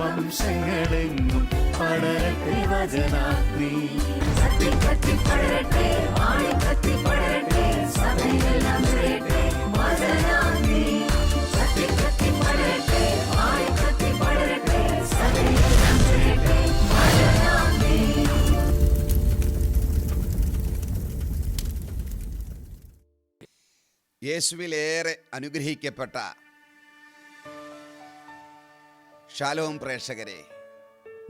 വംശങ്ങളെങ്ങും പടരട്ടെ വചനാഗ്നി. കത്തി കത്തി പടരട്ടെ ആളി കത്തി പടരട്ടെ സഭയെല്ലാം നിറയട്ടെ വചനാഗ്നി. കത്തി കത്തി പടരട്ടെ ആളി കത്തി പടരട്ടെ സഭയെല്ലാം നിറയട്ടെ വചനാഗ്നി. യേശുവിലേറെ അനുഗ്രഹിക്കപ്പെട്ട ഷാലോം പ്രേക്ഷകരെ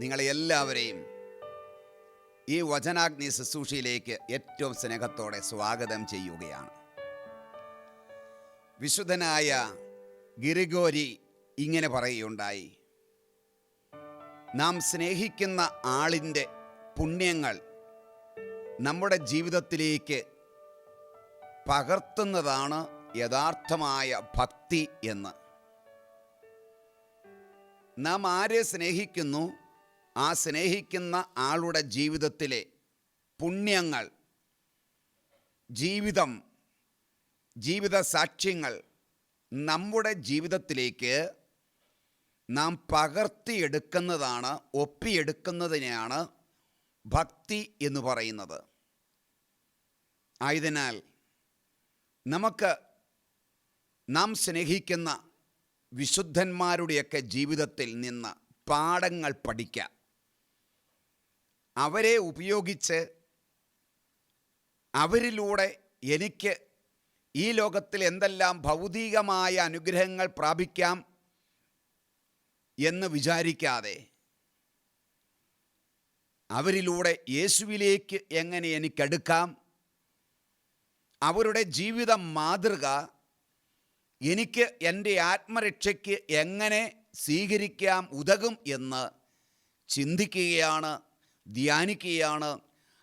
നിങ്ങളെ എല്ലാവരെയും ഈ വചനാഗ്നി ശുശ്രൂഷയിലേക്ക് ഏറ്റവും സ്നേഹത്തോടെ സ്വാഗതം ചെയ്യുകയാണ്. വിശുദ്ധനായ ഗിരിഗോരി ഇങ്ങനെ പറയുകയുണ്ടായി നാം സ്നേഹിക്കുന്ന ആളിന്റെ പുണ്യങ്ങൾ നമ്മുടെ ജീവിതത്തിലേക്ക് പകർത്തുന്നതാണ് യഥാർത്ഥമായ ഭക്തി എന്ന്. നാം ആരെ സ്നേഹിക്കുന്നു? ആ സ്നേഹിക്കുന്ന ആളുടെ ജീവിതത്തിലെ പുണ്യങ്ങൾ ജീവിതം ജീവിത സാക്ഷ്യങ്ങൾ നമ്മുടെ ജീവിതത്തിലേക്ക് നാം പകർത്തിയെടുക്കുന്നതാണ് ഒപ്പിയെടുക്കുന്നതിനെയാണ് ഭക്തി എന്ന് പറയുന്നത്. ആയതിനാൽ നമുക്ക് നാം സ്നേഹിക്കുന്ന വിശുദ്ധന്മാരുടെയൊക്കെ ജീവിതത്തിൽ നിന്ന് പാഠങ്ങൾ പഠിക്കാം അവരെ ഉപയോഗിച്ച് അവരിലൂടെ എനിക്ക് ഈ ലോകത്തിൽ എന്തെല്ലാം ഭൗതികമായ അനുഗ്രഹങ്ങൾ പ്രാപിക്കാം എന്ന് വിചാരിക്കാതെ അവരിലൂടെ യേശുവിലേക്ക് എങ്ങനെ എനിക്കെടുക്കാം അവരുടെ ജീവിത മാതൃക എനിക്ക് എന്റെ ആത്മരക്ഷയ്ക്ക് എങ്ങനെ സ്വീകരിക്കാം ഉതകും എന്ന് ചിന്തിക്കുകയാണ് ധ്യാനിക്കുകയാണ്.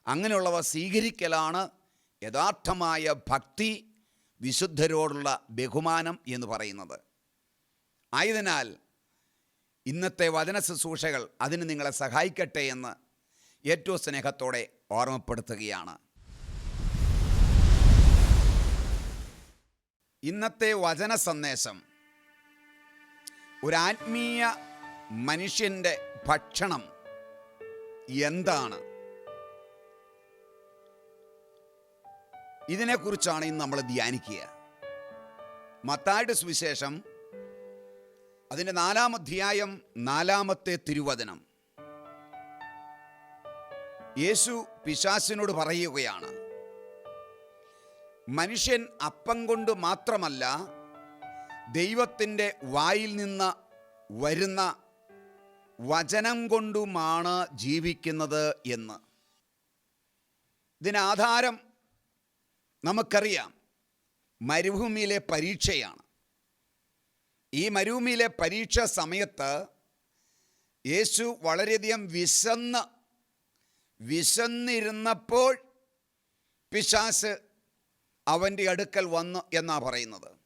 അങ്ങനെയുള്ളവ സ്വീകരിക്കലാണ് യഥാർത്ഥമായ ഭക്തി വിശുദ്ധരോടുള്ള ബഹുമാനം എന്ന് പറയുന്നത്. ആയതിനാൽ ഇന്നത്തെ വചന ശുശ്രൂഷകൾ അതിന് നിങ്ങളെ സഹായിക്കട്ടെ എന്ന് ഏറ്റവും സ്നേഹത്തോടെ ഓർമ്മപ്പെടുത്തുകയാണ്. ഇന്നത്തെ വചന സന്ദേശം ഒരാത്മീയ മനുഷ്യന്റെ ഭക്ഷണം എന്താണ്? ഇതിനെക്കുറിച്ചാണ് ഇന്ന് നമ്മൾ ധ്യാനിക്കുക. മത്തായുടെ സുവിശേഷം അതിന്റെ നാലാം അധ്യായം നാലാമത്തെ തിരുവചനം. യേശു പിശാസിനോട് പറയുകയാണ് മനുഷ്യൻ അപ്പം കൊണ്ട് മാത്രമല്ല ദൈവത്തിന്റെ വായിൽ നിന്ന് വരുന്ന വചനം കൊണ്ടുമാണ് ജീവിക്കുന്നത് എന്ന്. ഇതിനാധാരം നമുക്കറിയാം. മരുഭൂമിയിലെ പരീക്ഷയാണ്. ഈ മരുഭൂമിയിലെ പരീക്ഷ സമയത്ത് യേശു വളരെയധികം വിശന്ന് വിശന്നിരുന്നപ്പോൾ പിശാസ് അവന്റെ അടുക്കൽ വന്നു എന്നാണ് പറയുന്നത്.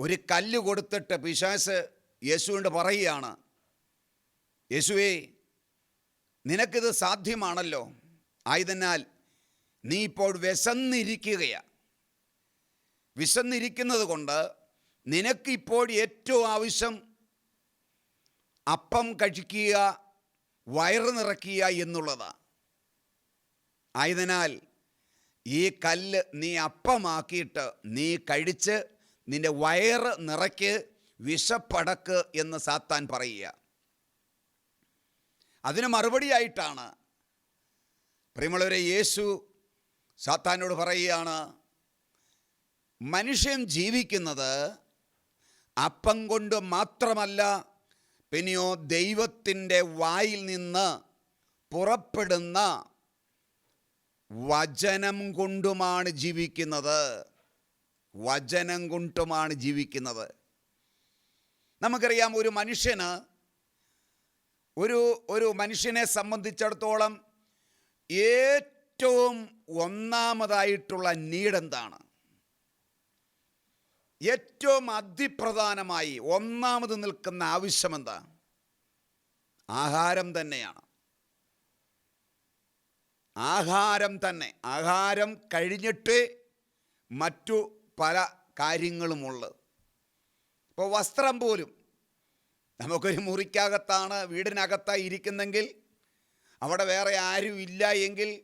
ഒരു കല്ല് കൊടുത്തിട്ട് പിശാസ് യേശുവിന്റെ പറയുകയാണ് യേശുവേ നിനക്കിത് സാധ്യമാണല്ലോ. ആയതിനാൽ നീ ഇപ്പോൾ വിശന്നിരിക്കുകയാണ് വിശന്നിരിക്കുന്നത് കൊണ്ട് നിനക്കിപ്പോൾ ഏറ്റവും ആവശ്യം അപ്പം കഴിക്കുക വയറ് നിറയ്ക്കുക എന്നുള്ളതാണ് ആയതിനാൽ ഈ കല്ല് നീ അപ്പമാക്കിയിട്ട് നീ കഴിച്ച് നിന്റെ വയറ് നിറയ്ക്ക് വിഷപ്പടക്ക് എന്ന് സാത്താൻ പറയുക. അതിന് മറുപടിയായിട്ടാണ് പ്രിയമുള്ളവരെ യേശു സാത്താനോട് പറയുകയാണ് മനുഷ്യൻ ജീവിക്കുന്നത് അപ്പം കൊണ്ട് മാത്രമല്ല പിന്നെയോ ദൈവത്തിന്റെ വായിൽ നിന്ന് പുറപ്പെടുന്ന വചനം കൊണ്ടുമാണ് ജീവിക്കുന്നത്. വചനം കൊണ്ടുമാണ് ജീവിക്കുന്നത്. നമുക്കറിയാം ഒരു മനുഷ്യന് ഒരു ഒരു മനുഷ്യനെ സംബന്ധിച്ചിടത്തോളം ഏറ്റവും ഒന്നാമതായിട്ടുള്ള നീടെന്താണ് ഏറ്റവും അതിപ്രധാനമായി ഒന്നാമത് നിൽക്കുന്ന ആവശ്യമെന്താ? ആഹാരം തന്നെയാണ്. ആഹാരം തന്നെ. ആഹാരം കഴിഞ്ഞിട്ട് മറ്റു പല കാര്യങ്ങളുമുള്ളത്. ഇപ്പോൾ വസ്ത്രം പോലും. നമുക്കൊരു മുറിക്കകത്താണ് വീടിനകത്തായി ഇരിക്കുന്നെങ്കിൽ അവിടെ വേറെ ആരും ഇല്ല എങ്കിൽ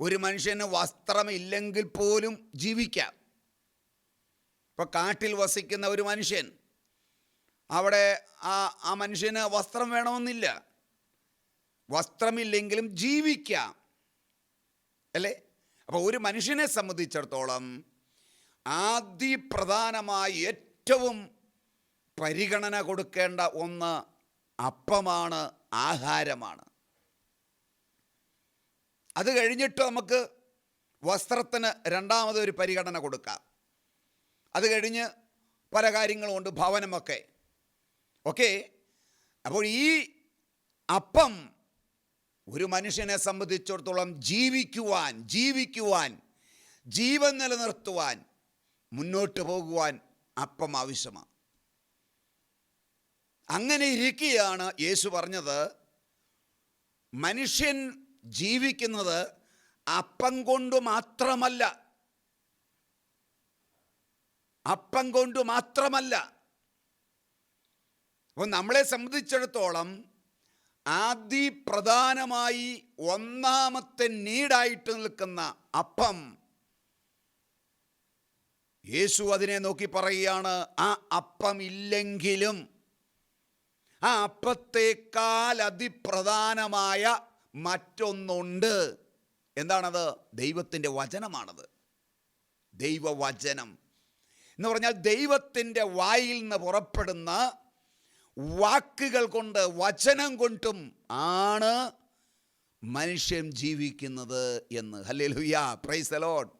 ഒരു മനുഷ്യന് വസ്ത്രമില്ലെങ്കിൽ പോലും ജീവിക്കാം. ഇപ്പോൾ കാട്ടിൽ വസിക്കുന്ന ഒരു മനുഷ്യൻ. അവിടെ ആ ആ മനുഷ്യന് വസ്ത്രം വേണമെന്നില്ല. വസ്ത്രമില്ലെങ്കിലും ജീവിക്കാം. അല്ലേ? അപ്പോൾ ഒരു മനുഷ്യനെ സംബന്ധിച്ചിടത്തോളം ആദ്യപ്രധാനമായി ഏറ്റവും പരിഗണന കൊടുക്കേണ്ട ഒന്ന് അപ്പമാണ് ആഹാരമാണ്. അത് കഴിഞ്ഞിട്ട് നമുക്ക് വസ്ത്രത്തിന് രണ്ടാമത് ഒരു പരിഗണന കൊടുക്കാം. അത് കഴിഞ്ഞ് പല കാര്യങ്ങളുമുണ്ട് ഭവനമൊക്കെ. ഓക്കെ? അപ്പോൾ ഈ അപ്പം ഒരു മനുഷ്യനെ സംബന്ധിച്ചിടത്തോളം ജീവിക്കുവാൻ ജീവിക്കുവാൻ ജീവൻ നിലനിർത്തുവാൻ മുന്നോട്ട് പോകുവാൻ അപ്പം ആവശ്യമാണ്. അങ്ങനെ ഇരിക്കുകയാണ് യേശു പറഞ്ഞത് മനുഷ്യൻ ജീവിക്കുന്നത് അപ്പം കൊണ്ട് മാത്രമല്ല. അപ്പം കൊണ്ട് മാത്രമല്ല. അപ്പോൾ നമ്മളെ സംബന്ധിച്ചിടത്തോളം ആദ്യ പ്രധാനമായി ഒന്നാമത്തെ നീടായിട്ട് നിൽക്കുന്ന അപ്പം. യേശു അതിനെ നോക്കി പറയുകയാണ് ആ അപ്പം ഇല്ലെങ്കിലും ആ അപ്പത്തേക്കാൾ അതിപ്രധാനമായ മറ്റൊന്നുണ്ട്. എന്താണത്? ദൈവത്തിന്റെ വചനമാണത്. ദൈവവചനം. എന്ന് പറഞ്ഞാൽ ദൈവത്തിന്റെ വായിൽ നിന്ന് പുറപ്പെടുന്ന വാക്കുകൾ കൊണ്ട് വചനം കൊണ്ടും ആണ് മനുഷ്യൻ ജീവിക്കുന്നത് എന്ന്. ഹല്ലേ ലുയ്യ പ്രൈസ് അലോഡ്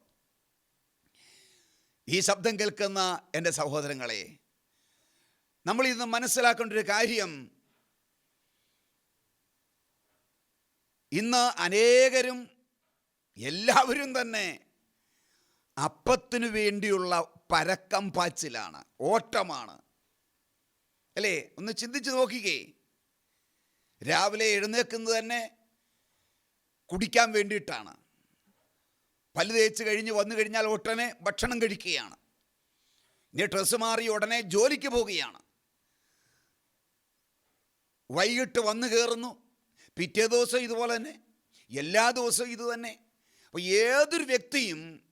ഈ ശബ്ദം കേൾക്കുന്ന എന്റെ സഹോദരങ്ങളെ നമ്മൾ ഇന്ന് മനസ്സിലാക്കേണ്ട ഒരു കാര്യം ഇന്ന് അനേകരും എല്ലാവരും തന്നെ അപ്പത്തിനു വേണ്ടിയുള്ള പരക്കം പാച്ചിലാണ് ഓട്ടമാണ്. അല്ലേ? ഒന്ന് ചിന്തിച്ച് നോക്കിക്കേ. രാവിലെ എഴുന്നേക്കുന്നത് തന്നെ കുടിക്കാൻ വേണ്ടിയിട്ടാണ്. പല്ല് തേച്ച് കഴിഞ്ഞ് വന്നു കഴിഞ്ഞാൽ ഉടനെ ഭക്ഷണം കഴിക്കുകയാണ്. ഇനി ഡ്രസ്സ് മാറി ഉടനെ ജോലിക്ക് പോവുകയാണ്. വൈകിട്ട് വന്നു കയറുന്നു പിറ്റേ ദിവസം ഇതുപോലെ തന്നെ. എല്ലാ ദിവസവും ഇത് തന്നെ. അപ്പോൾ ഏതൊരു വ്യക്തിയും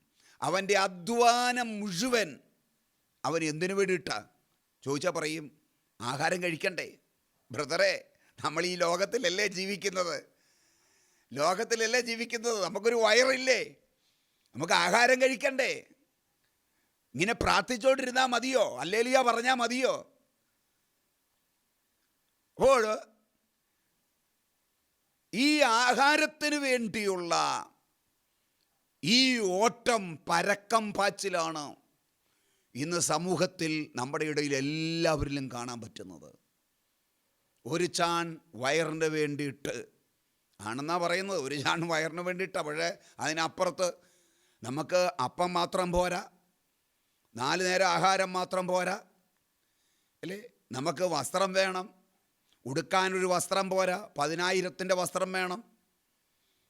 അവന്റെ അധ്വാനം മുഴുവൻ അവൻ എന്തിനു വേണ്ടിയിട്ടാണ് ചോദിച്ചാൽ പറയും ആഹാരം കഴിക്കണ്ടേ? ബ്രദറെ നമ്മൾ ഈ ലോകത്തിലല്ലേ ജീവിക്കുന്നത്? ലോകത്തിലല്ലേ ജീവിക്കുന്നത്? നമുക്കൊരു വയറില്ലേ? നമുക്ക് ആഹാരം കഴിക്കണ്ടേ? ഇങ്ങനെ പ്രാർത്ഥിച്ചുകൊണ്ടിരുന്നാൽ മതിയോ? അല്ലേലിയ പറഞ്ഞാൽ മതിയോ? അപ്പോൾ ഈ ആഹാരത്തിന് വേണ്ടിയുള്ള ഈ ഓട്ടം പരക്കം പാച്ചിലാണ്. ഇന്ന് സമൂഹത്തിൽ നമ്മുടെ ഇടയിൽ എല്ലാവരിലും കാണാൻ പറ്റുന്നത് ഒരു ചാൺ വയറിന് വേണ്ടിയിട്ട് ആണെന്നാ പറയുന്നത്. ഒരു ചാൺ വയറിന് വേണ്ടിയിട്ടാണ് പക്ഷേ അതിനപ്പുറത്ത് നമുക്ക് അപ്പം മാത്രം പോരാ. നാല് നേരം ആഹാരം മാത്രം പോരാ. അല്ലേ? നമുക്ക് വസ്ത്രം വേണം. ഉടുക്കാനൊരു വസ്ത്രം പോരാ. പതിനായിരത്തിന്റെ വസ്ത്രം വേണം.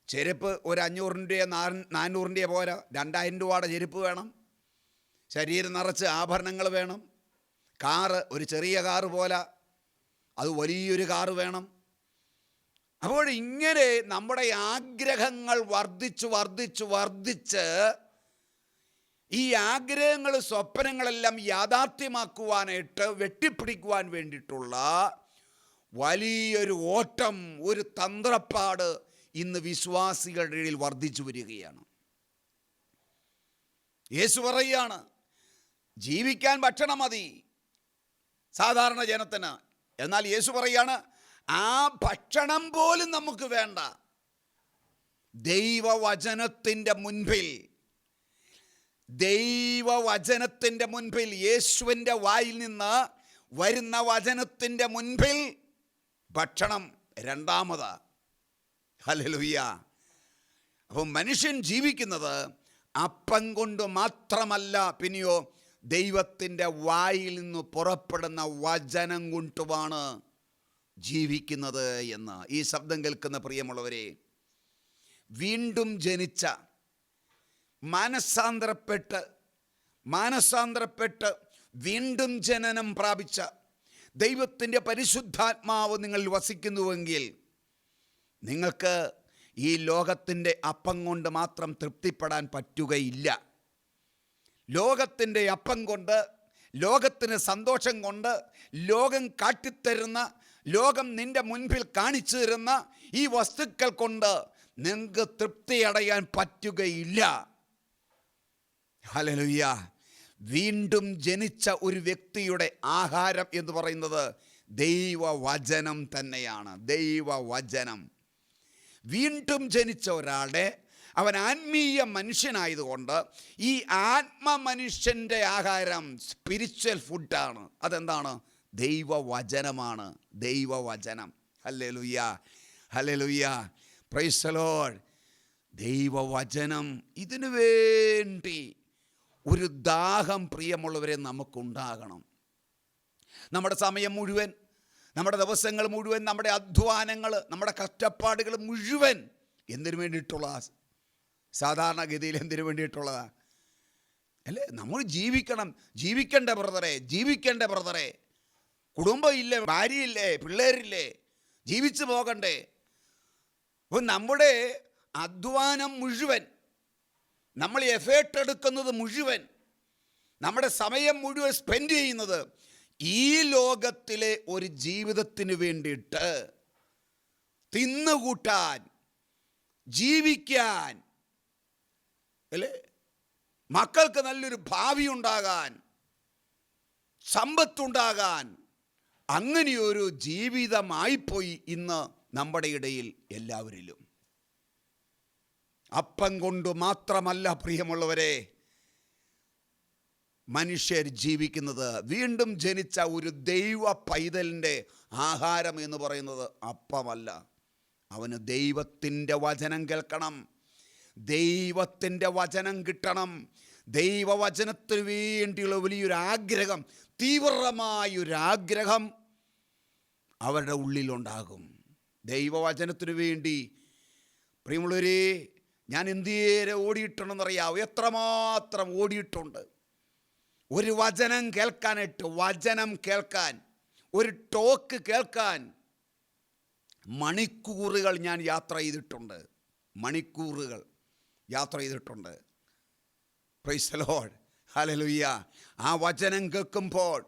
ചെരുപ്പ് ഒരു അഞ്ഞൂറിന്റെയോ നാനൂറിന്റെയോ പോരാ. രണ്ടായിരം രൂപയുടെ ചെരുപ്പ് വേണം. ശരീരം നിറച്ച് ആഭരണങ്ങൾ വേണം. കാറ് ഒരു ചെറിയ കാറ് പോലെ. അത് വലിയൊരു കാറ് വേണം. അപ്പോൾ ഇങ്ങനെ നമ്മുടെ ആഗ്രഹങ്ങൾ വർദ്ധിച്ചു വർദ്ധിച്ചു വർദ്ധിച്ച് ഈ ആഗ്രഹങ്ങൾ സ്വപ്നങ്ങളെല്ലാം യാഥാർത്ഥ്യമാക്കുവാനായിട്ട് വെട്ടിപ്പിടിക്കുവാൻ വേണ്ടിയിട്ടുള്ള വലിയൊരു ഓട്ടം ഒരു തന്ത്രപ്പാട് ഇന്ന് വിശ്വാസികളുടെ ഇടയിൽ വർദ്ധിച്ചു വരികയാണ്. യേശു പറയുകയാണ് ജീവിക്കാൻ ഭക്ഷണം മതി. സാധാരണ ജനത്തിന്. എന്നാൽ യേശു പറയാണ് ആ ഭക്ഷണം പോലും നമുക്ക് വേണ്ട. ദൈവവചനത്തിന്റെ മുൻപിൽ ദൈവവചനത്തിന്റെ മുൻപിൽ യേശുവിന്റെ വായിൽ നിന്ന് വരുന്ന വചനത്തിന്റെ മുൻപിൽ ഭക്ഷണം രണ്ടാമത്. ഹലലുയ്യ അപ്പം മനുഷ്യൻ ജീവിക്കുന്നത് അപ്പം കൊണ്ട് മാത്രമല്ല പിന്നെയോ ദൈവത്തിന്റെ വായിൽ നിന്ന് പുറപ്പെടുന്ന വചനം കൊണ്ടുമാണ് ജീവിക്കുന്നത് എന്ന്. ഈ ശബ്ദം കേൾക്കുന്ന പ്രിയമുള്ളവരെ വീണ്ടും ജനിച്ച മാനസാന്തരപ്പെട്ട് മാനസാന്തരപ്പെട്ട് വീണ്ടും ജനനം പ്രാപിച്ച ദൈവത്തിന്റെ പരിശുദ്ധാത്മാവ് നിങ്ങൾ വസിക്കുന്നുവെങ്കിൽ നിങ്ങൾക്ക് ഈ ലോകത്തിന്റെ അപ്പം കൊണ്ട് മാത്രം തൃപ്തിപ്പെടാൻ പറ്റുകയില്ല. ലോകത്തിന്റെ അപ്പം കൊണ്ട് ലോകത്തിന് സന്തോഷം കൊണ്ട് ലോകം കാട്ടിത്തരുന്ന ലോകം നിന്റെ മുൻപിൽ കാണിച്ചു തരുന്ന ഈ വസ്തുക്കൾ കൊണ്ട് നിങ്ങൾക്ക് തൃപ്തി അടയാൻ പറ്റുകയില്ല. ഹലലുയ്യ വീണ്ടും ജനിച്ച ഒരു വ്യക്തിയുടെ ആഹാരം എന്ന് പറയുന്നത് ദൈവവചനം തന്നെയാണ്. ദൈവവചനം. വീണ്ടും ജനിച്ച ഒരാളുടെ അവൻ ആത്മീയ മനുഷ്യനായതുകൊണ്ട് ഈ ആത്മമനുഷ്യന്റെ ആഹാരം സ്പിരിച്വൽ ഫുഡാണ് അതെന്താണ്? ദൈവവചനമാണ്. ദൈവവചനം. ഹല്ലേ ലുയ്യ ഹല്ലേ ലുയ്യ പ്രൈസലോൾ ദൈവവചനം ഇതിനു വേണ്ടി ഒരു ദാഹം പ്രിയമുള്ളവരെ നമുക്കുണ്ടാകണം. നമ്മുടെ സമയം മുഴുവൻ നമ്മുടെ ദിവസങ്ങൾ മുഴുവൻ നമ്മുടെ അധ്വാനങ്ങൾ നമ്മുടെ കഷ്ടപ്പാടുകൾ മുഴുവൻ എന്തിനു വേണ്ടിയിട്ടുള്ള സാധാരണഗതിയിൽ എന്തിനു വേണ്ടിയിട്ടുള്ളതാണ് അല്ലേ? നമ്മൾ ജീവിക്കണം. ജീവിക്കേണ്ട ബ്രദറെ ജീവിക്കേണ്ട ബ്രദറെ. കുടുംബം ഇല്ലേ ഭാര്യയില്ലേ പിള്ളേരില്ലേ? ജീവിച്ചു പോകണ്ടേ. അപ്പം നമ്മുടെ അധ്വാനം മുഴുവൻ നമ്മൾ എഫേർട്ട് എടുക്കുന്നത് മുഴുവൻ നമ്മുടെ സമയം മുഴുവൻ സ്പെൻഡ് ചെയ്യുന്നത് ഈ ലോകത്തിലെ ഒരു ജീവിതത്തിന് വേണ്ടിയിട്ട് തിന്നുകൂട്ടാൻ ജീവിക്കാൻ അല്ലേ? മക്കൾക്ക് നല്ലൊരു ഭാവി ഉണ്ടാകാൻ സമ്പത്തുണ്ടാകാൻ അങ്ങനെയൊരു ജീവിതമായിപ്പോയി ഇന്ന് നമ്മുടെ ഇടയിൽ എല്ലാവരിലും. അപ്പം കൊണ്ട് മാത്രമല്ല പ്രിയമുള്ളവരെ മനുഷ്യർ ജീവിക്കുന്നത് വീണ്ടും ജനിച്ച ഒരു ദൈവ പൈതലിന്റെ ആഹാരം എന്ന് പറയുന്നത് അപ്പമല്ല. അവന് ദൈവത്തിന്റെ വചനം കേൾക്കണം. ദൈവത്തിന്റെ വചനം കിട്ടണം. ദൈവവചനത്തിന് വേണ്ടിയുള്ള വലിയൊരു ആഗ്രഹം തീവ്രമായൊരു ആഗ്രഹം അവരുടെ ഉള്ളിലുണ്ടാകും. ദൈവവചനത്തിനു വേണ്ടി. പ്രിയമുള്ളവരെ ഞാൻ എന്തേരെ ഓടിയിട്ടുണ്ടെന്നറിയാവോ? എത്രമാത്രം ഓടിയിട്ടുണ്ട്. ഒരു വചനം കേൾക്കാനായിട്ട് വചനം കേൾക്കാൻ ഒരു ടോക്ക് കേൾക്കാൻ മണിക്കൂറുകൾ ഞാൻ യാത്ര ചെയ്തിട്ടുണ്ട്. മണിക്കൂറുകൾ. യാത്ര ചെയ്തിട്ടുണ്ട്. പ്രൈസലോഡ് ഹലലുയ്യ ആ വചനം കേൾക്കുമ്പോൾ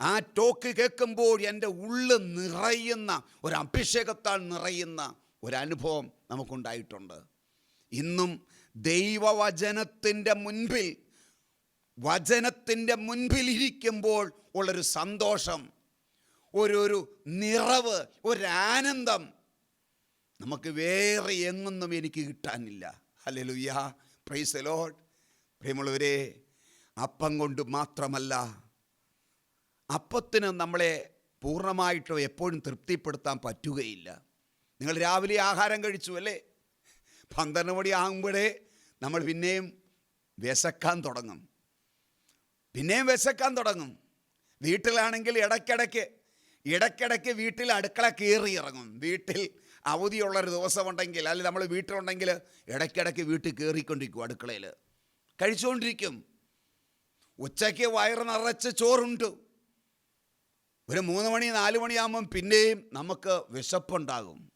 ആ ടോക്ക് കേൾക്കുമ്പോൾ എന്റെ ഉള്ള് നിറയുന്ന ഒരു അഭിഷേകത്താൽ നിറയുന്ന ഒരനുഭവം നമുക്കുണ്ടായിട്ടുണ്ട്. ഇന്നും ദൈവവചനത്തിന്റെ മുൻപിൽ വചനത്തിന്റെ മുൻപിൽ ഇരിക്കുമ്പോൾ ഉള്ളൊരു സന്തോഷം ഒരു ഒരു നിറവ് ഒരാനന്ദം നമുക്ക് വേറെ എങ്ങൊന്നും എനിക്ക് കിട്ടാനില്ല. ഹല്ലേലൂയ പ്രൈസ് ലോഡ് പ്രിയമുള്ളവരെ അപ്പം കൊണ്ട് മാത്രമല്ല അപ്പത്തിന് നമ്മളെ പൂർണമായിട്ട് എപ്പോഴും തൃപ്തിപ്പെടുത്താൻ പറ്റുകയില്ല. നിങ്ങൾ രാവിലെ ആഹാരം കഴിച്ചു അല്ലേ? പന്ത്രണ്ട് മണി ആകുമ്പോഴേ നമ്മൾ പിന്നെയും വിശക്കാൻ തുടങ്ങും. പിന്നെയും വിശക്കാൻ തുടങ്ങും. വീട്ടിലാണെങ്കിൽ ഇടയ്ക്കിടയ്ക്ക് ഇടയ്ക്കിടയ്ക്ക് വീട്ടിൽ അടുക്കള കയറി ഇറങ്ങും. വീട്ടിൽ അവധിയുള്ളൊരു ദിവസമുണ്ടെങ്കിൽ അല്ലെങ്കിൽ നമ്മൾ വീട്ടിലുണ്ടെങ്കിൽ ഇടയ്ക്കിടയ്ക്ക് വീട്ടിൽ കയറിക്കൊണ്ടിരിക്കും അടുക്കളയിൽ കഴിച്ചുകൊണ്ടിരിക്കും ഉച്ചയ്ക്ക് വയറ് നിറച്ച് ചോറുണ്ട്. ഒരു മൂന്ന് മണി നാല് മണിയാകുമ്പം പിന്നെയും നമുക്ക് വിശപ്പുണ്ടാകും.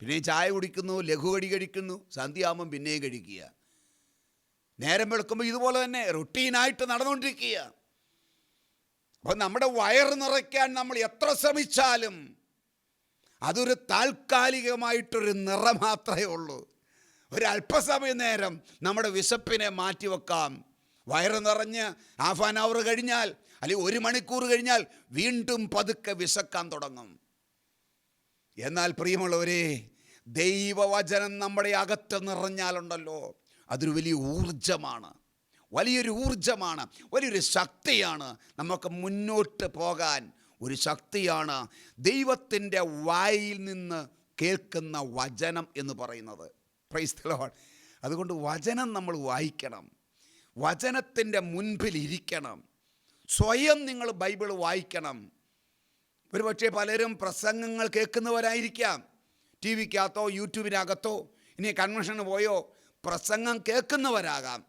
പിന്നെയും ചായ കുടിക്കുന്നു ലഘുകടി കഴിക്കുന്നു സന്ധ്യയാകുമ്പം പിന്നെയും കഴിക്കുക. നേരം വെളുക്കുമ്പോൾ ഇതുപോലെ തന്നെ റുട്ടീനായിട്ട് നടന്നുകൊണ്ടിരിക്കുക അപ്പം നമ്മുടെ വയറ് നിറയ്ക്കാൻ നമ്മൾ എത്ര ശ്രമിച്ചാലും അതൊരു താൽക്കാലികമായിട്ടൊരു നിറ മാത്രമേ ഉള്ളൂ. ഒരല്പസമയ നേരം നമ്മുടെ വിശപ്പിനെ മാറ്റിവെക്കാം. വയറ് നിറഞ്ഞ് ഹാഫ് ആൻ അവർ കഴിഞ്ഞാൽ അല്ലെങ്കിൽ ഒരു മണിക്കൂർ കഴിഞ്ഞാൽ വീണ്ടും പതുക്കെ വിശക്കാൻ തുടങ്ങും. എന്നാൽ പ്രിയമുള്ളവരെ ദൈവവചനം നമ്മുടെ അകത്ത് നിറഞ്ഞാലുണ്ടല്ലോ. അതൊരു വലിയ ഊർജമാണ് വലിയൊരു ഊർജമാണ് വലിയൊരു ശക്തിയാണ് നമുക്ക് മുന്നോട്ട് പോകാൻ ഒരു ശക്തിയാണ് ദൈവത്തിന്റെ വായിൽ നിന്ന് കേൾക്കുന്ന വചനം എന്ന് പറയുന്നത്. പ്രൈസ്തലോ അതുകൊണ്ട് വചനം നമ്മൾ വായിക്കണം. വചനത്തിന്റെ മുൻപിൽ ഇരിക്കണം. സ്വയം നിങ്ങൾ ബൈബിൾ വായിക്കണം. ഒരു പക്ഷേ പലരും പ്രസംഗങ്ങൾ കേൾക്കുന്നവരായിരിക്കാം. ടി വിക്കകത്തോ യൂട്യൂബിനകത്തോ ഇനി കൺവെൻഷന് പോയോ പ്രസംഗം കേൾക്കുന്നവരാകാം.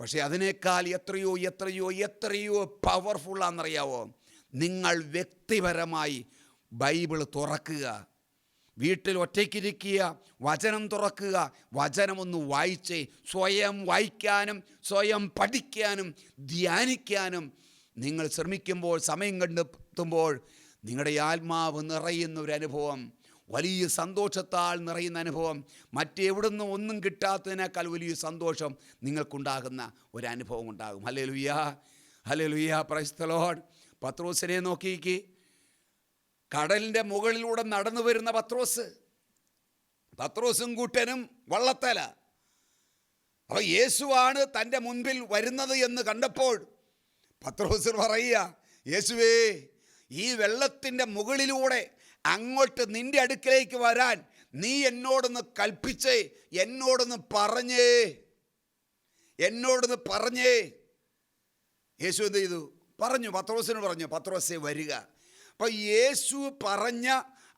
പക്ഷേ അതിനേക്കാൾ എത്രയോ എത്രയോ എത്രയോ പവർഫുള്ളാണെന്നറിയാവോ നിങ്ങൾ വ്യക്തിപരമായി ബൈബിൾ തുറക്കുക. വീട്ടിൽ ഒറ്റയ്ക്കിരിക്കുക വചനം തുറക്കുക വചനമൊന്ന് വായിച്ച് സ്വയം വായിക്കാനും സ്വയം പഠിക്കാനും ധ്യാനിക്കാനും നിങ്ങൾ ശ്രമിക്കുമ്പോൾ സമയം കണ്ടെത്തുമ്പോൾ നിങ്ങളുടെ ആത്മാവ് നിറയുന്ന ഒരു അനുഭവം വലിയ സന്തോഷത്താൽ നിറയുന്ന അനുഭവം മറ്റെവിടുന്ന് ഒന്നും കിട്ടാത്തതിനേക്കാൾ വലിയ സന്തോഷം നിങ്ങൾക്കുണ്ടാകുന്ന ഒരു അനുഭവം ഉണ്ടാകും. ഹലേ ലുയ്യ ഹലേ ലുയ്യ പ്രൈസ്തലോഡ് പത്രോസിനെ നോക്കിയിക്ക് കടലിന്റെ മുകളിലൂടെ നടന്നു വരുന്ന പത്രോസ്. പത്രോസും കൂട്ടനും വള്ളത്തല. അപ്പോൾ യേശുവാണ് തന്റെ മുൻപിൽ വരുന്നത് എന്ന് കണ്ടപ്പോൾ പത്രോസ് പറയുക യേശുവേ ഈ വെള്ളത്തിന്റെ മുകളിലൂടെ അങ്ങോട്ട് നിന്റെ അടുക്കലേക്ക് വരാൻ നീ എന്നോടൊന്ന് കൽപ്പിച്ചേ എന്നോടൊന്ന് പറഞ്ഞേ എന്നോടൊന്ന് പറഞ്ഞേ. യേശു എന്ത് ചെയ്തു? പറഞ്ഞു പത്രോസിന് പറഞ്ഞു പത്രോസെ വരിക. അപ്പോൾ യേശു പറഞ്ഞ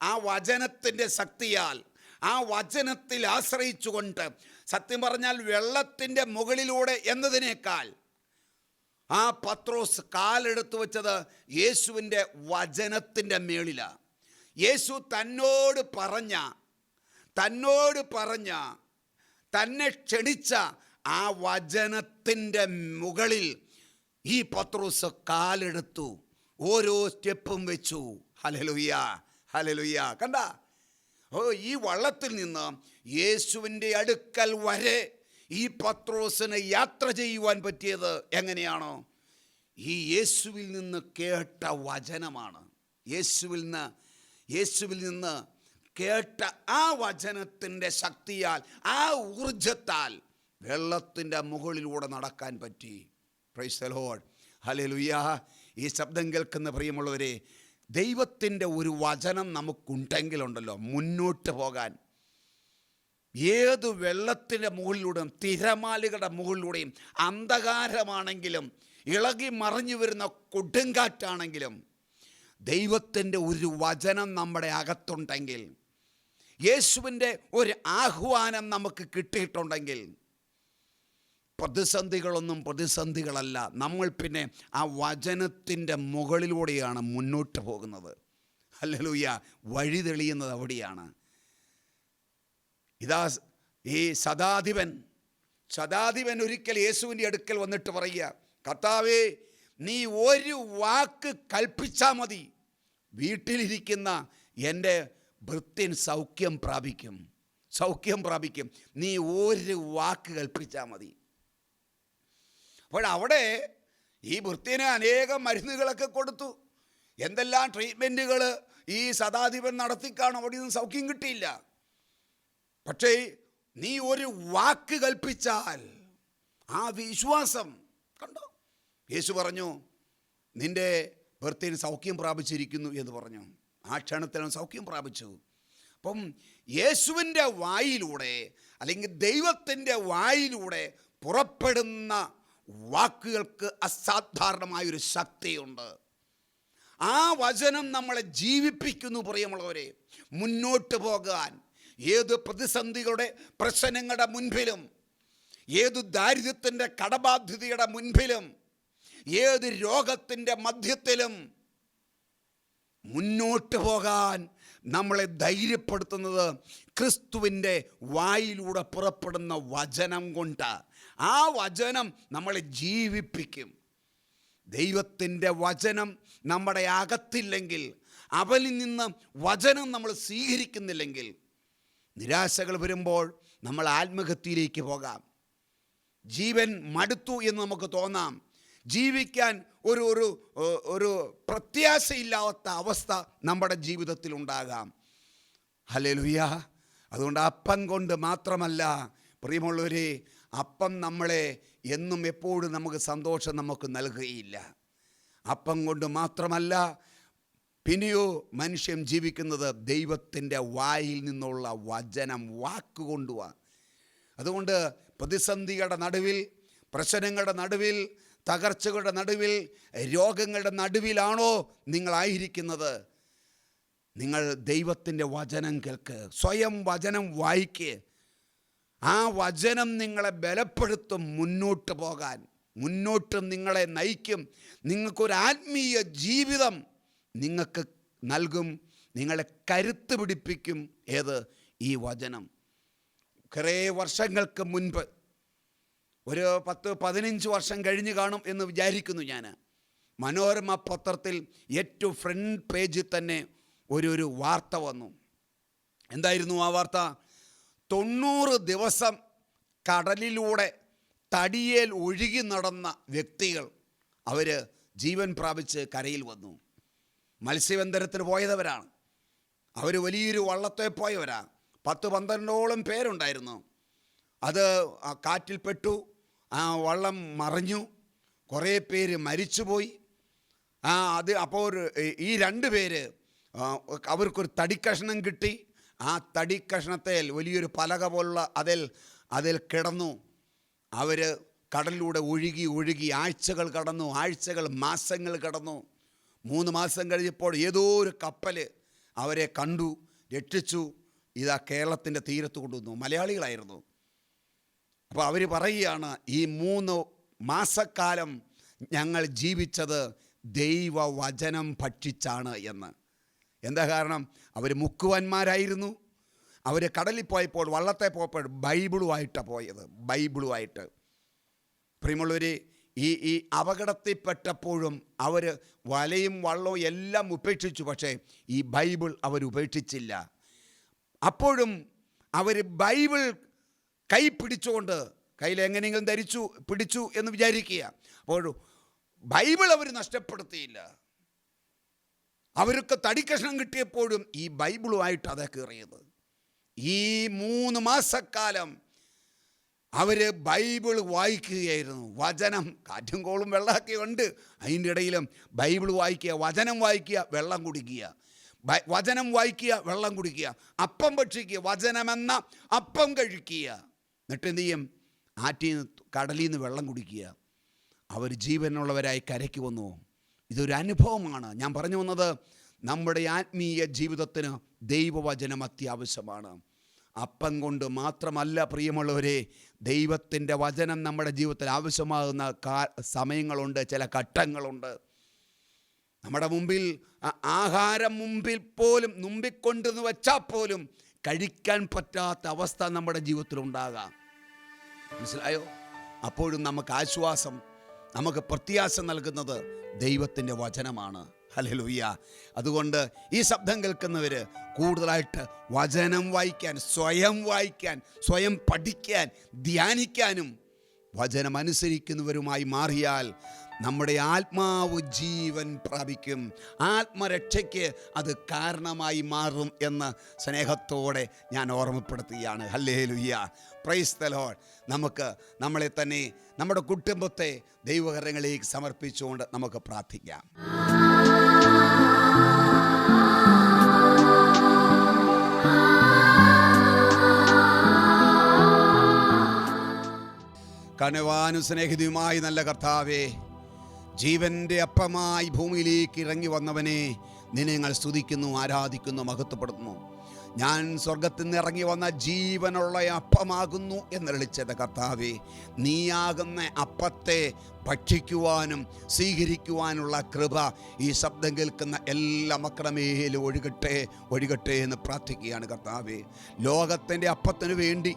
ആ വചനത്തിന്റെ ശക്തിയാൽ ആ വചനത്തിൽ ആശ്രയിച്ചുകൊണ്ട് സത്യം പറഞ്ഞാൽ വെള്ളത്തിന്റെ മുകളിലൂടെ എന്നതിനേക്കാൾ ആ പത്രോസ് കാലെടുത്തു വെച്ചത് യേശുവിന്റെ വചനത്തിന്റെ മേളിലാണ് യേശു തന്നോട് പറഞ്ഞ തന്നോട് പറഞ്ഞ തന്നെ ക്ഷണിച്ച ആ വചനത്തിന്റെ മുകളിൽ ഈ പത്രോസ് കാലെടുത്തു ഓരോ സ്റ്റെപ്പും വെച്ചു. ഹലലുയ്യ ഹലലുയ്യ കണ്ട? ഓ ഈ വള്ളത്തിൽ നിന്ന് യേശുവിന്റെ അടുക്കൽ വരെ ഈ പത്രോസിന് യാത്ര ചെയ്യുവാൻ പറ്റിയത് എങ്ങനെയാണോ? ഈ യേശുവിൽ നിന്ന് കേട്ട വചനമാണ്. യേശുവിൽ നിന്ന് യേശുവിൽ നിന്ന് കേട്ട ആ വചനത്തിന്റെ ശക്തിയാൽ ആ ഊർജത്താൽ വെള്ളത്തിന്റെ മുകളിലൂടെ നടക്കാൻ പറ്റി. പ്രൈസ്തലോഡ് ഹലലുയ്യ ഈ ശബ്ദം കേൾക്കുന്ന പ്രിയമുള്ളവരെ ദൈവത്തിന്റെ ഒരു വചനം നമുക്കുണ്ടെങ്കിലുണ്ടല്ലോ മുന്നോട്ട് പോകാൻ. ഏത് വെള്ളത്തിന്റെ മുകളിലൂടെയും തിരമാലുകളുടെ മുകളിലൂടെയും അന്ധകാരമാണെങ്കിലും ഇളകി മറിഞ്ഞു വരുന്ന കൊടുങ്കാറ്റാണെങ്കിലും ദൈവത്തിന്റെ ഒരു വചനം നമ്മുടെ അകത്തുണ്ടെങ്കിൽ യേശുവിന്റെ ഒരു ആഹ്വാനം നമുക്ക് കിട്ടിയിട്ടുണ്ടെങ്കിൽ പ്രതിസന്ധികളൊന്നും പ്രതിസന്ധികളല്ല. നമ്മൾ പിന്നെ ആ വചനത്തിന്റെ മുകളിലൂടെയാണ് മുന്നോട്ട് പോകുന്നത്. അല്ലലൂയ വഴി തെളിയുന്നത് അവിടെയാണ്. ഇതാ ഈ സദാധിപൻ. സദാധിപൻ ഒരിക്കൽ യേശുവിന്റെ അടുക്കൽ വന്നിട്ട് പറയുക കർത്താവേ നീ ഒരു വാക്ക് കൽപ്പിച്ചാൽ മതി. വീട്ടിലിരിക്കുന്ന എന്റെ ഭൃത്യൻ സൗഖ്യം പ്രാപിക്കും. സൗഖ്യം പ്രാപിക്കും. നീ ഒരു വാക്ക് കൽപ്പിച്ചാൽ മതി. അപ്പോൾ അവിടെ ഈ വൃത്തിന് അനേകം മരുന്നുകളൊക്കെ കൊടുത്തു. എന്തെല്ലാം ട്രീറ്റ്മെന്റുകൾ ഈ സദാധിപൻ നടത്തിക്കാണ്? അവിടെ നിന്ന് സൗഖ്യം കിട്ടിയില്ല. പക്ഷേ നീ ഒരു വാക്ക് കൽപ്പിച്ചാൽ ആ വിശ്വാസം കണ്ടോ? യേശു പറഞ്ഞു നിന്റെ ഭർത്തിന് സൗഖ്യം പ്രാപിച്ചിരിക്കുന്നു എന്ന് പറഞ്ഞു. ആ ക്ഷണത്തിൽ അവൻ സൗഖ്യം പ്രാപിച്ചു. അപ്പം യേശുവിന്റെ വായിലൂടെ അല്ലെങ്കിൽ ദൈവത്തിന്റെ വായിലൂടെ പുറപ്പെടുന്ന വാക്കുകൾക്ക് അസാധാരണമായ ഒരു ശക്തിയുണ്ട്. ആ വചനം നമ്മളെ ജീവിപ്പിക്കുന്നു പ്രിയമുള്ളവരെ. മുന്നോട്ട് പോകാൻ. ഏത് പ്രതിസന്ധികളുടെ പ്രശ്നങ്ങളുടെ മുൻപിലും ഏത് ദാരിദ്ര്യത്തിന്റെ കടബാധ്യതയുടെ മുൻപിലും ഏത് രോഗത്തിന്റെ മധ്യത്തിലും മുന്നോട്ട് പോകാൻ നമ്മളെ ധൈര്യപ്പെടുത്തുന്നത് ക്രിസ്തുവിന്റെ വായിലൂടെ പുറപ്പെടുന്ന വചനം കൊണ്ട്. ആ വചനം നമ്മളെ ജീവിപ്പിക്കും. ദൈവത്തിന്റെ വചനം നമ്മുടെ അകത്തില്ലെങ്കിൽ അവനിൽ നിന്ന് വചനം നമ്മൾ സ്വീകരിക്കുന്നില്ലെങ്കിൽ നിരാശകൾ വരുമ്പോൾ നമ്മൾ ആത്മഹത്യയിലേക്ക് പോകാം. ജീവൻ മടുത്തു എന്ന് നമുക്ക് തോന്നാം. ജീവിക്കാൻ ഒരു ഒരു ഒരു പ്രത്യാശയില്ലാത്ത അവസ്ഥ നമ്മുടെ ജീവിതത്തിൽ ഉണ്ടാകാം. ഹലേ ഹല്ലേലൂയ. അതുകൊണ്ട് അപ്പം കൊണ്ട് മാത്രമല്ല പ്രിയമുള്ളവരെ അപ്പം നമ്മളെ എന്നും എപ്പോഴും നമുക്ക് സന്തോഷം നമുക്ക് നൽകുകയില്ല. അപ്പം കൊണ്ട് മാത്രമല്ല പിന്നെയോ മനുഷ്യൻ ജീവിക്കുന്നത് ദൈവത്തിന്റെ വായിൽ നിന്നുള്ള വചനം വാക്കുകൊണ്ടുവാ അതുകൊണ്ട് പ്രതിസന്ധിയുടെ നടുവിൽ പ്രശ്നങ്ങളുടെ നടുവിൽ തകർച്ചകളുടെ നടുവിൽ രോഗങ്ങളുടെ നടുവിലാണോ നിങ്ങളായിരിക്കുന്നത് നിങ്ങൾ ദൈവത്തിന്റെ വചനം കേൾക്ക്. സ്വയം വചനം വായിക്ക്. ആ വചനം നിങ്ങളെ ബലപ്പെടുത്തും മുന്നോട്ട് പോകാൻ. മുന്നോട്ട് നിങ്ങളെ നയിക്കും. നിങ്ങൾക്കൊരു ആത്മീയ ജീവിതം നിങ്ങൾക്ക് നൽകും. നിങ്ങളെ കരുത്ത് പിടിപ്പിക്കും. ഏത്? ഈ വചനം. കുറേ വർഷങ്ങൾക്ക് മുൻപ് ഒരു പത്ത് പതിനഞ്ച് വർഷം കഴിഞ്ഞ് കാണും എന്ന് വിചാരിക്കുന്നു ഞാൻ. മനോരമ പത്രത്തിൽ ഏറ്റവും ഫ്രണ്ട് പേജിൽ തന്നെ ഒരു ഒരു വാർത്ത വന്നു. എന്തായിരുന്നു ആ വാർത്ത? തൊണ്ണൂറ് ദിവസം കടലിലൂടെ തടിയേൽ ഒഴുകി നടന്ന വ്യക്തികൾ അവർ ജീവൻ പ്രാപിച്ച് കരയിൽ വന്നു. മത്സ്യബന്ധനത്തിന് പോയതവരാണ് അവർ വലിയൊരു വള്ളത്തെ പോയവരാണ്. പത്ത് പന്ത്രണ്ടോളം പേരുണ്ടായിരുന്നു. അത് ആ കാറ്റിൽപ്പെട്ടു ആ വള്ളം മറിഞ്ഞു. കുറേ പേര് മരിച്ചുപോയി. ആ അത് അപ്പോൾ ഈ രണ്ട് പേര് അവർക്കൊരു തടിക്കഷ്ണം കിട്ടി. ആ തടിക്കഷ്ണത്തിൽ വലിയൊരു പലക പോലുള്ള അതിൽ അതിൽ കിടന്നു. അവർ കടലിലൂടെ ഒഴുകി ഒഴുകി ആഴ്ചകൾ കടന്നു ആഴ്ചകൾ മാസങ്ങൾ കടന്നു. മൂന്ന് മാസം കഴിഞ്ഞപ്പോൾ ഏതോ ഒരു കപ്പൽ അവരെ കണ്ടു രക്ഷിച്ചു. ഇതാ കേരളത്തിന്റെ തീരത്ത് കൊണ്ടുവന്നു. മലയാളികളായിരുന്നു. അപ്പോൾ അവർ പറയുകയാണ് ഈ മൂന്ന് മാസക്കാലം ഞങ്ങൾ ജീവിച്ചത് ദൈവവചനം ഭക്ഷിച്ചാണ് എന്ന്. എന്താ കാരണം? അവർ മുക്കുവന്മാരായിരുന്നു. അവർ കടലിൽ പോയപ്പോൾ വള്ളത്തെ പോയപ്പോൾ ബൈബിളുമായിട്ടാണ് പോയത്. ബൈബിളുമായിട്ട്. പ്രിയമുള്ളവർ ഈ ഈ അപകടത്തിൽപ്പെട്ടപ്പോഴും അവർ വലയും വള്ളവും എല്ലാം ഉപേക്ഷിച്ചു. പക്ഷേ ഈ ബൈബിൾ അവർ ഉപേക്ഷിച്ചില്ല. അപ്പോഴും അവർ ബൈബിൾ കൈ പിടിച്ചുകൊണ്ട് കയ്യിൽ എങ്ങനെയെങ്കിലും ധരിച്ചു പിടിച്ചു എന്ന് വിചാരിക്കുക. അപ്പോൾ ബൈബിൾ അവർ നഷ്ടപ്പെടുത്തിയില്ല. അവർക്ക് തടിക്കഷ്ണം കിട്ടിയപ്പോഴും ഈ ബൈബിളുമായിട്ട് അതേ കയറിയത്. ഈ മൂന്ന് മാസക്കാലം അവർ ബൈബിൾ വായിക്കുകയായിരുന്നു. വചനം കാറ്റും കോളും വെള്ളമൊക്കെ ഉണ്ട്. അതിന്റെ ഇടയിലും ബൈബിൾ വായിക്കുക വചനം വായിക്കുക വെള്ളം കുടിക്കുക. വചനം വായിക്കുക വെള്ളം കുടിക്കുക. അപ്പം ഭക്ഷിക്കുക വചനമെന്ന അപ്പം കഴിക്കുക. എന്നിട്ട് എന്ത് ചെയ്യും? ആറ്റിൽ നിന്ന് കടലിൽ നിന്ന് വെള്ളം കുടിക്കുക. അവർ ജീവനുള്ളവരായി കരയ്ക്ക് വന്നു. ഇതൊരു അനുഭവമാണ്. ഞാൻ പറഞ്ഞു വന്നത് നമ്മുടെ ആത്മീയ ജീവിതത്തിന് ദൈവവചനം അത്യാവശ്യമാണ്. അപ്പം കൊണ്ട് മാത്രമല്ല പ്രിയമുള്ളവരെ ദൈവത്തിന്റെ വചനം നമ്മുടെ ജീവിതത്തിൽ ആവശ്യമാകുന്ന സമയങ്ങളുണ്ട് ചില ഘട്ടങ്ങളുണ്ട്. നമ്മുടെ മുമ്പിൽ ആഹാരം മുമ്പിൽ പോലും മുമ്പിക്കൊണ്ടെന്ന് വെച്ചാൽ പോലും കഴിക്കാൻ പറ്റാത്ത അവസ്ഥ നമ്മുടെ ജീവിതത്തിൽ ഉണ്ടാകാം മനസ്സിലായോ? അപ്പോഴും നമുക്ക് ആശ്വാസം നമുക്ക് പ്രത്യാശ നൽകുന്നത് ദൈവത്തിന്റെ വചനമാണ്. ഹലലുയ്യ അതുകൊണ്ട് ഈ ശബ്ദം കേൾക്കുന്നവർ കൂടുതലായിട്ട് വചനം വായിക്കാൻ സ്വയം വായിക്കാൻ സ്വയം പഠിക്കാൻ ധ്യാനിക്കാനും വചനം അനുസരിക്കുന്നവരുമായി മാറിയാൽ നമ്മുടെ ആത്മാവ് ജീവൻ പ്രാപിക്കും. ആത്മരക്ഷയ്ക്ക് അത് കാരണമായി മാറും എന്ന് സ്നേഹത്തോടെ ഞാൻ ഓർമ്മപ്പെടുത്തുകയാണ്. ഹല്ലേ ലുയ്യ പ്രൈസ് തലോൾ നമുക്ക് നമ്മളെ തന്നെ നമ്മുടെ കുടുംബത്തെ ദൈവകരങ്ങളിലേക്ക് സമർപ്പിച്ചുകൊണ്ട് നമുക്ക് പ്രാർത്ഥിക്കാം. കനവാനും സ്നേഹിതയുമായി നല്ല കർത്താവേ ജീവന്റെ അപ്പമായി ഭൂമിയിലേക്ക് ഇറങ്ങി വന്നവനെ നിന്നെ ഞങ്ങൾ സ്തുതിക്കുന്നു ആരാധിക്കുന്നു മഹത്വപ്പെടുത്തുന്നു. ഞാൻ സ്വർഗത്തിൽ നിന്ന് ഇറങ്ങി വന്ന ജീവനുള്ള അപ്പമാകുന്നു എന്നരളിച്ചത് കർത്താവെ നീയാകുന്ന അപ്പത്തെ ഭക്ഷിക്കുവാനും സ്വീകരിക്കുവാനുള്ള കൃപ ഈ ശബ്ദം കേൾക്കുന്ന എല്ലാ മക്കളുടെ ഒഴുകട്ടെ ഒഴുകട്ടെ എന്ന് പ്രാർത്ഥിക്കുകയാണ് കർത്താവെ. ലോകത്തിന്റെ അപ്പത്തിനു വേണ്ടി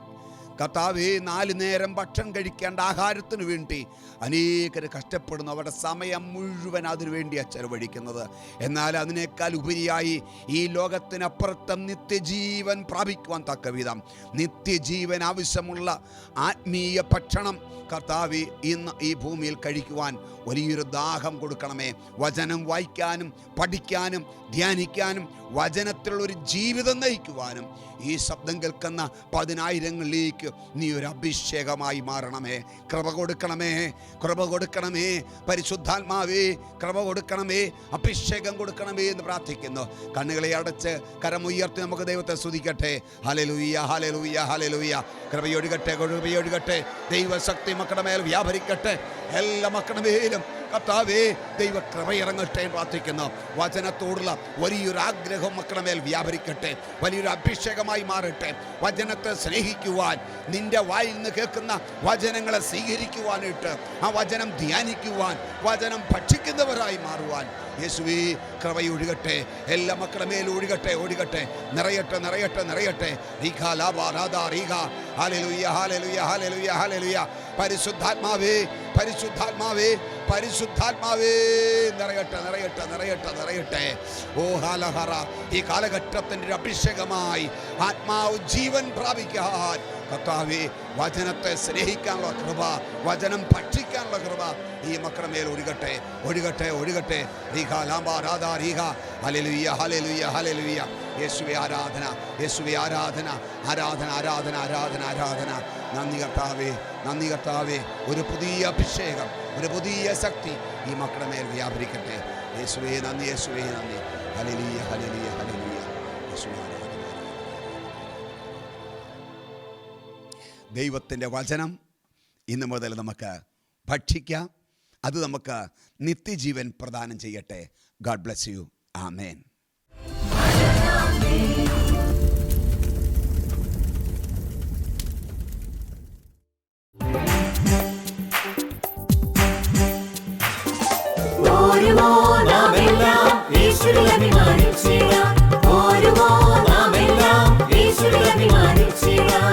കർത്താവേ നാല് നേരം ഭക്ഷണം കഴിക്കേണ്ട ആഹാരത്തിന് വേണ്ടി അനേകർ കഷ്ടപ്പെടുന്നു. അവരുടെ സമയം മുഴുവൻ അതിനു വേണ്ടിയാണ് ചെലവഴിക്കുന്നത്. എന്നാൽ അതിനേക്കാൾ ഉപരിയായി ഈ ലോകത്തിനപ്പുറത്തും നിത്യജീവൻ പ്രാപിക്കുവാൻ തക്ക വിധം. നിത്യജീവൻ ആവശ്യമുള്ള ആത്മീയ ഭക്ഷണം കർത്താവ് ഇന്ന് ഈ ഭൂമിയിൽ കഴിക്കുവാൻ വലിയൊരു ദാഹം കൊടുക്കണമേ. വചനം വായിക്കാനും പഠിക്കാനും ധ്യാനിക്കാനും വചനത്തിലുള്ള ഒരു ജീവിതം നയിക്കുവാനും ഈ ശബ്ദം കേൾക്കുന്ന പതിനായിരങ്ങളിലേക്ക് നീ ഒരു അഭിഷേകമായി മാറണമേ. കൃപ കൊടുക്കണമേ കൃപ കൊടുക്കണമേ. പരിശുദ്ധാത്മാവേ കൃപ കൊടുക്കണമേ. അഭിഷേകം കൊടുക്കണമേ എന്ന് പ്രാർത്ഥിക്കുന്നു. കണ്ണുകളെ അടച്ച് കരമുയർത്തി നമുക്ക് ദൈവത്തെ സ്തുതിക്കട്ടെ. ഹലലുയ്യ ഹലലുയ്യ ഹലലുയ്യ കൃപയൊഴുകട്ടെ കൃപയൊഴുകട്ടെ. ദൈവശക്തി മക്കളുടെ മേൽ വ്യാപരിക്കട്ടെ. എല്ലാ മക്കളുടെ മേലും കർത്താവേ ദൈവ കൃപയിറങ്ങട്ടെ പ്രാർത്ഥിക്കുന്നു. വചനത്തോടുള്ള വലിയൊരു ആഗ്രഹം മക്കളുടെ മേൽ വ്യാപരിക്കട്ടെ. വലിയൊരു അഭിഷേകമായി മാറട്ടെ. വചനത്തെ സ്നേഹിക്കുവാൻ നിന്റെ വായിൽ നിന്ന് കേൾക്കുന്ന വചനങ്ങളെ സ്വീകരിക്കുവാനായിട്ട് ആ വചനം ധ്യാനിക്കുവാൻ വചനം ഭക്ഷിക്കുന്നവരായി മാറുവാൻ യേശുവേ കൃപയൊഴുകട്ടെ എല്ലാ മക്കളുടെ മേലും ഒഴുകട്ടെ ഒഴുകട്ടെ. നിറയട്ടെ നിറയട്ടെ നിറയട്ടെ. റീഖ ലാബ രാധ റീഖ. ഹാലലുയ്യ ഹാലലുയ്യ ഹാലലുയ്യ ഹാലലുയ്യ പരിശുദ്ധാത്മാവേ പരിശുദ്ധാത്മാവേ പരിശുദ്ധാത്മാവേ. നിറയട്ടെ നിറയട്ടെ നിറയട്ടെ നിറയട്ടെ. ഓ ഹാലഹറ. ഈ കാലഘട്ടത്തിന്റെ അഭിഷേകമായി ആത്മാവ് ജീവൻ പ്രാപിക്കാൻ കർത്താവേ വചനത്തെ സ്നേഹിക്കാനുള്ള കൃപ വചനം ഭക്ഷിക്കാനുള്ള കൃപ ഈ മക്കളുടെ മേൽ ഒഴുകട്ടെ ഒഴുകട്ടെ ഒഴുകട്ടെ. റീഹ ലാംബ രാധ റീഹ ഹലലുയ്യ ഹലലുയ്യ ഹലലുയ്യ യേശുവെ ആരാധന യേശുവെ ആരാധന ആരാധന ആരാധന ആരാധന ആരാധന. നന്ദി കർത്താവേ നന്ദി കർത്താവേ. ഒരു പുതിയ അഭിഷേകം ഒരു പുതിയ ശക്തി ഈ മക്കളുടെ മേൽ വ്യാപരിക്കട്ടെ. യേശുവേ നന്ദി യേശുവേ നന്ദി. ഹലലിയ ഹലലിയ ഹലലിയ യേശുവേ ദൈവത്തിന്റെ വചനം ഇന്ന് മുതൽ നമുക്ക് ഭക്ഷിക്കാം. അത് നമുക്ക് നിത്യജീവൻ പ്രദാനം ചെയ്യട്ടെ. ഗാഡ് ബ്ലസ് യു ആമേൻ ഓരുമോ നാമെല്ലാം ഈശ്വരനെ അഭിമാനിച്ചിടാം.